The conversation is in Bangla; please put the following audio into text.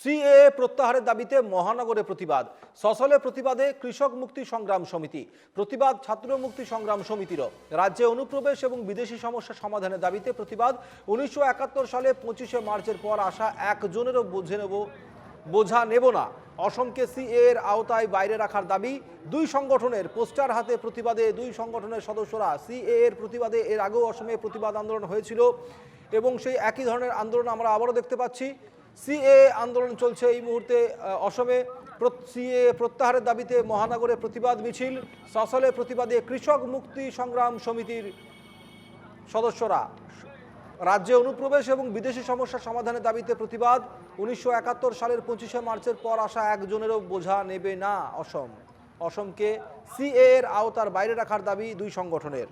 সিএ প্রত্যাহারের দাবিতে মহানগরে প্রতিবাদ। সসলে প্রতিবাদে কৃষক মুক্তি সংগ্রাম সমিতি। প্রতিবাদ ছাত্র মুক্তি সংগ্রাম সমিতিরও। রাজ্যে অনুপ্রবেশ এবং বিদেশি সমস্যা সমাধানের দাবিতে প্রতিবাদ। উনিশশো একাত্তর সালে পঁচিশে মার্চের পর আসা একজনেরও বুঝে নেব, বোঝা নেব না। অসমকে সিএ এর আওতায় বাইরে রাখার দাবি। দুই সংগঠনের পোস্টার হাতে প্রতিবাদে দুই সংগঠনের সদস্যরা সিএ এর প্রতিবাদে এর আগেও অসমে প্রতিবাদ আন্দোলন হয়েছিল এবং সেই একই ধরনের আন্দোলন আমরা আবারও দেখতে পাচ্ছি। সিএ আন্দোলন চলছে এই মুহূর্তে অসমে সিএ প্রত্যাহারের দাবিতে মহানগরে প্রতিবাদ মিছিল, সসলে প্রতিবাদে কৃষক মুক্তি সংগ্রাম সমিতির সদস্যরা। রাজ্যে অনুপ্রবেশ এবং বিদেশি সমস্যা সমাধানের দাবিতে প্রতিবাদ, উনিশশো একাত্তর সালের পঁচিশে মার্চের পর আসা একজনেরও বোঝা নেবে না অসম। অসমকে সিএ এর আওতার বাইরে রাখার দাবি দুই সংগঠনের।